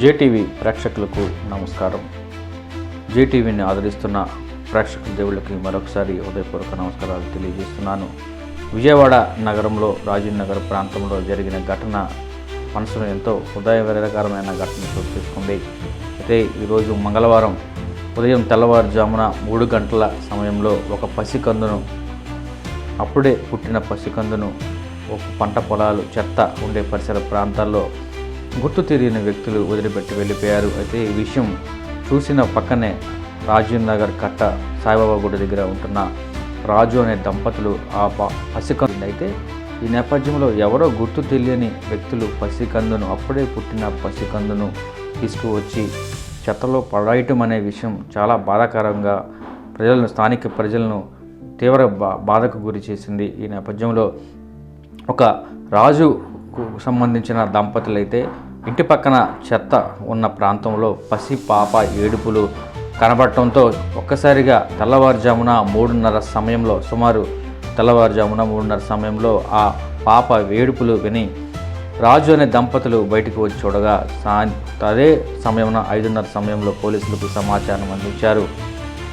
JTV ప్రేక్షకులకు నమస్కారం. జేటీవీని ఆదరిస్తున్న ప్రేక్షక దేవుళ్ళకి మరొకసారి హృదయపూర్వక నమస్కారాలు తెలియజేస్తున్నాను. విజయవాడ నగరంలో రాజీవ్నగర్ ప్రాంతంలో జరిగిన ఘటన మనసును ఎంతో హృదయవిరకరమైన ఘటన చోటు చేసుకుంది. అయితే ఈరోజు మంగళవారం ఉదయం తెల్లవారుజామున మూడు గంటల సమయంలో ఒక పసికందును అప్పుడే పుట్టిన పసికందును ఒక పంట పొలాలు చెత్త ఉండే పరిసర ప్రాంతాల్లో గుర్తు తెలియని వ్యక్తులు వదిలిపెట్టి వెళ్ళిపోయారు. అయితే ఈ విషయం చూసిన పక్కనే రాజీవ్ నగర్ కట్ట సాయిబాబా గుడి దగ్గర ఉంటున్న రాజు అనే దంపతులు ఆ ప- పసికందు అయితే ఈ నేపథ్యంలో ఎవరో గుర్తు తెలియని వ్యక్తులు పసికందును అప్పుడే పుట్టిన పసికందును తీసుకువచ్చి చెత్తలో పడేయటం అనే విషయం చాలా బాధాకరంగా ప్రజలను స్థానిక ప్రజలను తీవ్ర బా బాధకు గురి చేసింది. ఈ నేపథ్యంలో ఒక రాజుకు సంబంధించిన దంపతులైతే ఇంటి పక్కన చెత్త ఉన్న ప్రాంతంలో పసి పాప ఏడుపులు కనబడటంతో ఒక్కసారిగా తెల్లవారుజామున మూడున్నర సమయంలో సుమారు తెల్లవారుజామున మూడున్నర సమయంలో ఆ పాప వేడుపులు విని రాజు అనే దంపతులు బయటకు వచ్చి చూడగా సా అదే సమయమున ఐదున్నర సమయంలో పోలీసులకు సమాచారం అందించారు.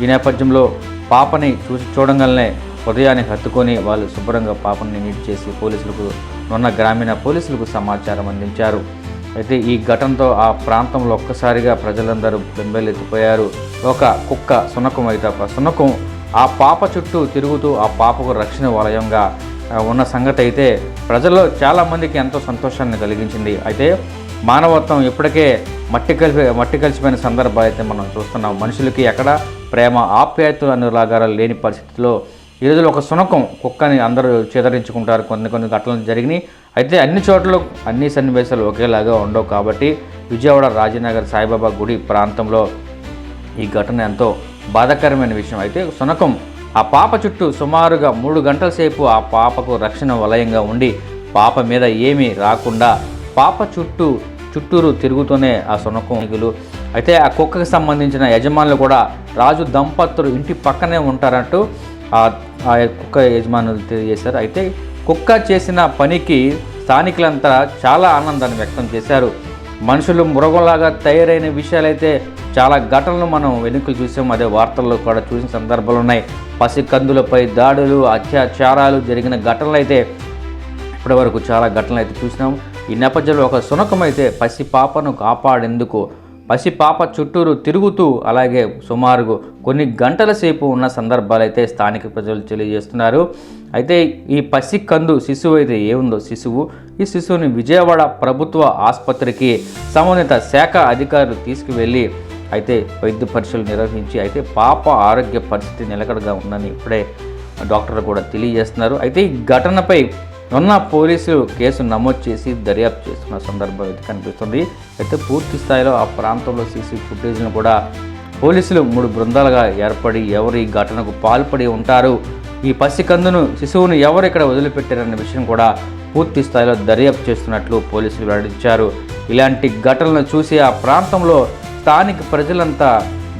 ఈ నేపథ్యంలో పాపని చూసి చూడంగానే ఉదయాన్ని హత్తుకొని వాళ్ళు శుభ్రంగా పాపని నీట్ చేసి పోలీసులకు ఉన్న గ్రామీణ పోలీసులకు సమాచారం అందించారు. అయితే ఈ ఘటనతో ఆ ప్రాంతంలో ఒక్కసారిగా ప్రజలందరూ బెంబెలెత్తిపోయారు. ఒక కుక్క సునకం అయితే ఒక సునకం ఆ పాప చుట్టూ తిరుగుతూ ఆ పాపకు రక్షణ వలయంగా ఉన్న సంగతి అయితే ప్రజల్లో చాలామందికి ఎంతో సంతోషాన్ని కలిగించింది. అయితే మానవత్వం ఇప్పటికే మట్టి కలిపి మట్టి కలిసిపోయిన సందర్భాలు అయితే మనం చూస్తున్నాం. మనుషులకి ఎక్కడ ప్రేమ ఆప్యాయతలు అనురాగాలు లేని పరిస్థితిలో ఈ ఒక సునకం కుక్కని అందరూ చేదరించుకుంటారు. కొన్ని కొన్ని ఘటనలు జరిగినాయి. అయితే అన్ని చోట్ల అన్ని సన్నివేశాలు ఒకేలాగా ఉండవు కాబట్టి విజయవాడ రాజనగర్ సాయిబాబా గుడి ప్రాంతంలో ఈ ఘటన ఎంతో బాధాకరమైన విషయం. అయితే సునకం ఆ పాప చుట్టూ సుమారుగా మూడు గంటల సేపు ఆ పాపకు రక్షణ వలయంగా ఉండి పాప మీద ఏమీ రాకుండా పాప చుట్టూ చుట్టూరు తిరుగుతూనే ఆ సునకం మిగులు అయితే ఆ కుక్కకి సంబంధించిన యజమానులు కూడా రాజు దంపతులు ఇంటి పక్కనే ఉంటారంటూ ఆ ఆ కుక్క యజమానులు తెలియజేశారు. అయితే కుక్క చేసిన పనికి స్థానికులంతా చాలా ఆనందాన్ని వ్యక్తం చేశారు. మనుషులు మృగంలాగా తయారైన విషయాలైతే చాలా ఘటనలు మనం వెనుకలు చూసాం. అదే వార్తల్లో కూడా చూసిన సందర్భాలు ఉన్నాయి. పసికందులపై దాడులు అత్యాచారాలు జరిగిన ఘటనలు అయితే ఇప్పటివరకు చాలా ఘటనలు అయితే చూసినాం. ఈ నేపథ్యంలో ఒక సునకం అయితే పసి పాపను కాపాడేందుకు పసి పాప చుట్టూరు తిరుగుతూ అలాగే సుమారుగా కొన్ని గంటల సేపు ఉన్న సందర్భాలు అయితే స్థానిక ప్రజలు తెలియజేస్తున్నారు. అయితే ఈ పసి కందు శిశువు అయితే ఏముందో శిశువు? ఈ శిశువుని విజయవాడ ప్రభుత్వ ఆసుపత్రికి సంబంధిత శాఖ అధికారులు తీసుకువెళ్ళి అయితే వైద్య పరీక్షలు నిర్వహించి అయితే పాప ఆరోగ్య పరిస్థితి నిలకడగా ఉందని ఇప్పుడే డాక్టర్లు కూడా తెలియజేస్తున్నారు. అయితే ఈ ఘటనపై ఉన్న పోలీసులు కేసు నమోదు చేసి దర్యాప్తు చేస్తున్న సందర్భం అయితే కనిపిస్తుంది. అయితే పూర్తి స్థాయిలో ఆ ప్రాంతంలో సీసీ ఫుటేజ్ను కూడా పోలీసులు మూడు బృందాలుగా ఏర్పడి ఎవరు ఈ ఘటనకు పాల్పడి ఉంటారు ఈ పసికందును శిశువును ఎవరు ఇక్కడ వదిలిపెట్టారన్న విషయం కూడా పూర్తి స్థాయిలో దర్యాప్తు చేస్తున్నట్లు పోలీసులు వెల్లడించారు. ఇలాంటి ఘటనలను చూసి ఆ ప్రాంతంలో స్థానిక ప్రజలంతా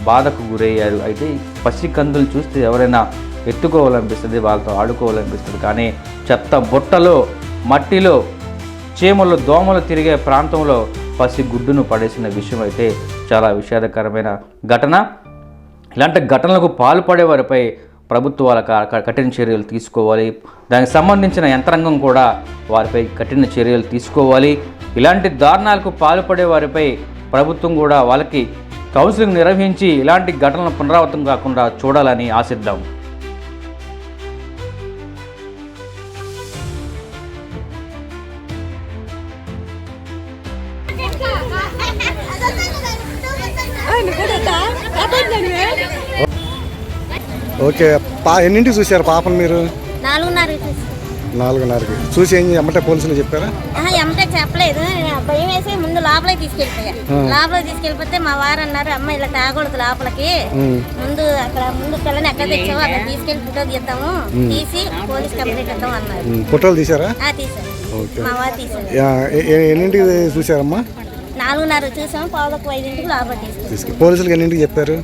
బాధకు గురయ్యారు. అయితే పసికందులు చూస్తే ఎవరైనా ఎత్తుకోవాలనిపిస్తుంది వాళ్ళతో ఆడుకోవాలనిపిస్తుంది. కానీ చెత్త బుట్టలో మట్టిలో చీమలు దోమలు తిరిగే ప్రాంతంలో పసి గుడ్డును పడేసిన విషయం అయితే చాలా విషాదకరమైన ఘటన. ఇలాంటి ఘటనలకు పాల్పడే వారిపై ప్రభుత్వాల క- కఠిన చర్యలు తీసుకోవాలి. దానికి సంబంధించిన యంత్రాంగం కూడా వారిపై కఠిన చర్యలు తీసుకోవాలి. ఇలాంటి దారుణాలకు పాల్పడే వారిపై ప్రభుత్వం కూడా వాళ్ళకి కౌన్సిలింగ్ నిర్వహించి ఇలాంటి ఘటనలు పునరావృతం కాకుండా చూడాలని ఆశిద్దాం. ఓకే పా ఎన్నింటికి చూశారు పాపను మీరు? నాలుగున్నరకి చూసి ఏం ఎమ్మటే పోలీసులు చెప్పారా? ఆహా, ఎమ్మటే చెప్పలేదు. నేను భయం వేసి ముందు లోపలికి తీసుకెళ్ళిపోయా. లోపలికి తీసుకెళ్ళిపోతే మా వారు అన్నారు అమ్మ ఇలా తాగకూడదు లోపలికి. ముందు అక్కడ ముందు పిల్లని ఎక్కడ తెచ్చావో అక్కడ తీసుకెళ్ళి ఫోటో తీద్దాము. తీసి పోలీస్ కంప్లైంట్ ఇద్దాం అన్నారు. ఫోటోలు తీశారా? ఆ తీసారు ఓకే. మా వారు తీసారు ఎన్నింటికి చూశారమ్మా? నాలుగున్నర చూసాము పావులకు ఐదింటికి లోపల తీసుకు పోలీసులకు ఎన్నింటికి చెప్పారు?